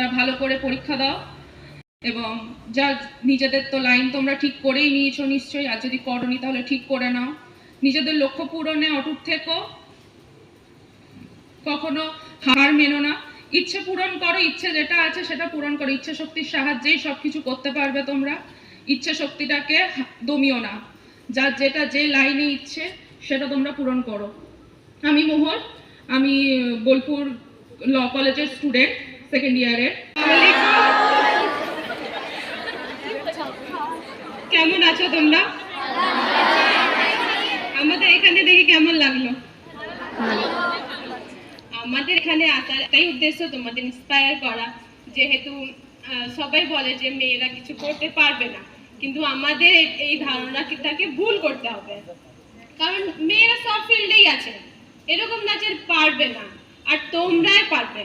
তারা ভালো করে পরীক্ষা দাও এবং যা নিজেদের তো লাইন তোমরা ঠিক করেই নিয়েছো নিশ্চয়ই, আর যদি করনি তাহলে ঠিক করে নাও। নিজেদের লক্ষ্য পূরণে অটুট থেকো। কখনো হার মেনো না। ইচ্ছে পূরণ করো, ইচ্ছে যেটা আছে সেটা পূরণ করো। ইচ্ছে শক্তির সাহায্যেই সব কিছু করতে পারবে তোমরা। ইচ্ছে শক্তিটাকে দমিও না। যার যেটা যে লাইনে ইচ্ছে, সেটা তোমরা পূরণ করো। আমি মোহন, আমি বোলপুর ল কলেজের স্টুডেন্ট। সেকেন্ড ইয়ারের কেমন আছো তোমরা? আমাদের এখানে দেখে কেমন লাগল? আমাদের এখানে আসার একটাই উদ্দেশ্য তোমাদের ইন্সপায়ার করা। যেহেতু সবাই বলে যে মেয়েরা কিছু করতে পারবে না। কিন্তু আমাদের এই- এই ধারণাটাকে ভুল করতে হবে। কারণ মেয়েরা সব ফিল্ডেই আছে। এরকম না যে পারবে না। আর তোমরাই পারবে।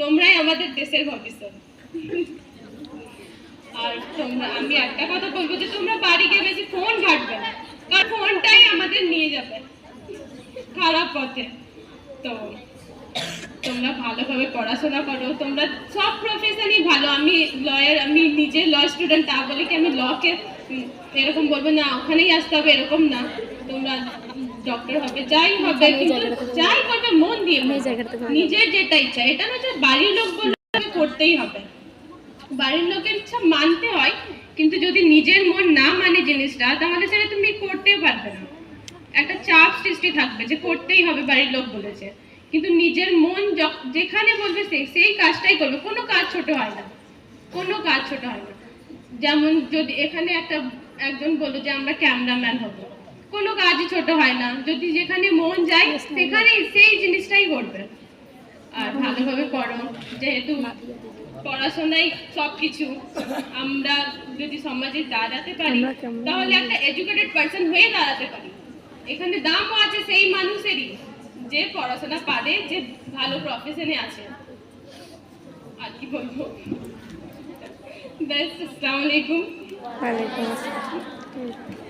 তোমরাই আমাদের দেশের ভবিষ্যৎ। আর তোমরা, আমি একটা কথা বলব যে তোমরা বাড়ি গিয়ে বেশি ফোন ঘাটবে না। কারণ ফোনটাই আমাদের নিয়ে যাবে খারাপ পথে। তো তোমরা ভালোভাবে পড়াশোনা করো। তোমরা সব প্রফেশনই ভালো। আমি লয়ার আমি নিজে ল স্টুডেন্ট তা বলে কি আমি লকে এরকম বলব না, ওখানেই আসতে হবে, এরকম না। তোমরা ডক্টর হবে যাই হবে কিন্তু যাই করবে মন দিয়ে নিজের যেটা ইচ্ছা এটা না যে বাড়ির লোক বলে করতেই হবে। বাড়ির লোকের ইচ্ছা মানতে হয় কিন্তু যদি নিজের মন না মানে জিনিসটা তাহলে সেটা তুমি করতেই পারবে না। একটা চাপ সৃষ্টি থাকবে যে করতেই হবে বাড়ির লোক বলেছে। কিন্তু নিজের মন যেখানে বলবে সেই কাজটাই করবে। কোনো কাজ ছোট হয় না। কোনো কাজ ছোট হয় না। যেমন যদি এখানে একটা একজন বলল যে আমরা ক্যামেরাম্যান হব। কোনো কাজই ছোট হয় না। যদি যেখানে মন যায় সেখানেই সেই জিনিসটাই করবে আর ভালোভাবে পড়ো যেহেতু পড়াশোনাই সব কিছু আমরা যদি সমাজে দাঁড়াতে পারি তাহলে একটা এডুকেটেড পার্সন হয়ে দাঁড়াতে পারি। এখানে দামও আছে সেই মানুষেরই যে পড়াশোনা পারে যে ভালো প্রফেশনে আছে। আর কি বলব? ব্যাস আসসালামু আলাইকুম। ওয়ালাইকুম আসসালাম।